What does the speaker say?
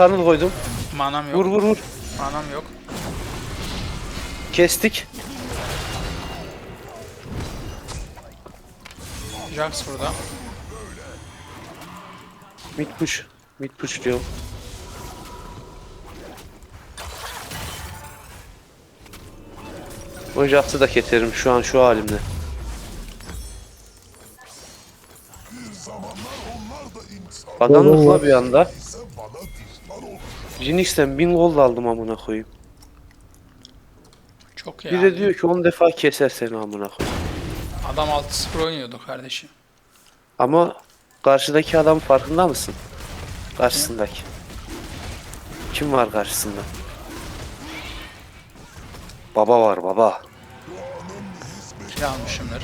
Tunnel koydum. Manam yok. Vur vur vur. Manam yok. Kestik. Jax burada. Mid push. Mid push diyorum. O Jax'ı da keserim şu an şu halimde. Kazandık la bir anda. Jinx'ten 1000 gol da aldım amına koyayım. Çok Bir yani. de diyor ki 10 defa keser seni amına koyayım. Adam 6-0 oynuyordu kardeşim. Ama karşıdaki adam farkında mısın? Karşısındaki. Kim var karşısında? Baba var baba. Şey almışımdır.